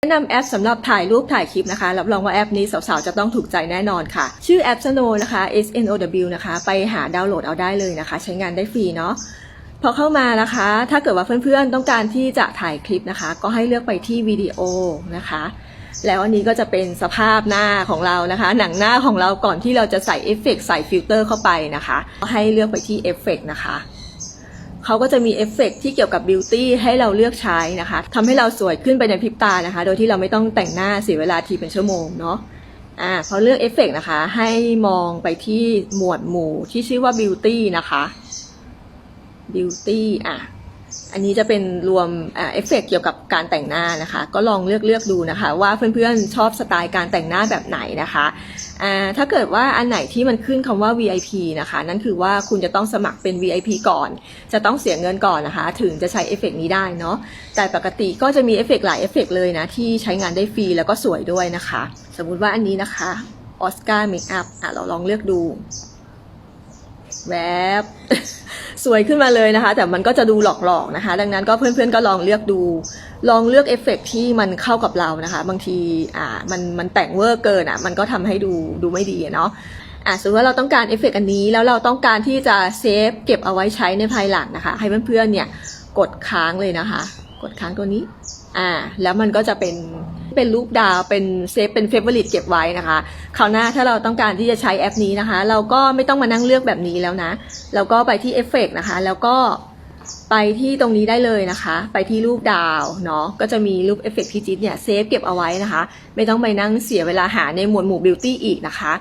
แนะนำแอปสำหรับถ่ายรูปถ่ายคลิปนะคะ รับรองว่าแอปนี้สาวๆ จะต้องถูกใจแน่นอนค่ะ ชื่อแอป Snow นะคะ S N O W นะคะ ไปหาดาวน์โหลดเอาได้เลยนะคะ ใช้งานได้ฟรีเนาะพอเข้ามานะคะ ถ้าเกิดว่าเพื่อนๆ ต้องการที่จะถ่ายคลิปนะคะ ก็ให้เลือกไปที่วิดีโอนะคะ แล้วอันนี้ก็จะเป็นสภาพหน้าของเรานะคะ หนังหน้าของเราก่อนที่เราจะใส่เอฟเฟกต์ใส่ฟิลเตอร์เข้าไปนะคะ ให้เลือกไปที่เอฟเฟกต์นะคะ เขาก็จะมีเอฟเฟกต์ที่เกี่ยวกับบิวตี้ให้เราเลือกใช้นะคะทำให้เราสวยขึ้นไปในพริบตานะคะ โดยที่เราไม่ต้องแต่งหน้าเสียเวลาทีเป็นชั่วโมงเนาะอ่าพอเลือกเอฟเฟกต์นะคะ ให้มองไปที่หมวดหมู่ที่ชื่อว่าบิวตี้นะคะบิวตี้อะ อันนี้จะเป็นรวมเอฟเฟกต์เกี่ยวกับการแต่งหน้านะคะ ก็ลองเลือกเลือกดูนะคะ ว่าเพื่อนๆชอบสไตล์การแต่งหน้าแบบไหนนะคะถ้าเกิดว่าอันไหนที่มันขึ้นคำว่า VIP นะคะ นั่นคือว่าคุณจะต้องสมัครเป็น VIP ก่อน จะต้องเสียเงินก่อนนะคะ ถึงจะใช้เอฟเฟกต์นี้ได้เนาะแต่ปกติก็จะมีเอฟเฟกต์หลายเอฟเฟกต์เลยนะ ที่ใช้งานได้ฟรีแล้วก็สวยด้วยนะคะ สมมุติว่าอันนี้นะคะออสการ์เมคอัพอะเราลองเลือกดูแวบ สวยขึ้นมาเลยนะคะ แต่มันก็จะดูหลอกๆนะคะ ดังนั้นก็เพื่อนๆก็ลองเลือกดู ลองเลือกเอฟเฟกต์ที่มันเข้ากับเรานะคะ บางทีอ่ามันมันแต่งเวอร์เกินอะมันก็ทำให้ดูดูไม่ดีเนาะอะสมมติว่าเราต้องการเอฟเฟกต์อันนี้แล้วเราต้องการที่จะเซฟเก็บเอาไว้ใช้ในภายหลังนะคะ ให้เพื่อนๆเนี่ยกดค้างเลยนะคะ กดค้างตัวนี้อ่าแล้วมันก็จะเป็น เป็นรูปดาวเป็นเซฟเป็นเฟเวอริตเก็บไว้นะคะคราวหน้าถ้าเราต้องการที่จะใช้แอปนี้นะคะ เราก็ไม่ต้องมานั่งเลือกแบบนี้แล้วนะเราก็ไปที่เอฟเฟกนะคะ แล้วก็ไปที่ตรงนี้ได้เลยนะคะ ไปที่รูปดาวเนาะก็จะมีรูปเอฟเฟกต์พิจิตเนี่ยเซฟเก็บเอาไว้นะคะ ไม่ต้องไปนั่งเสียเวลาหาในหมวดหมู่บิวตี้อีกนะคะ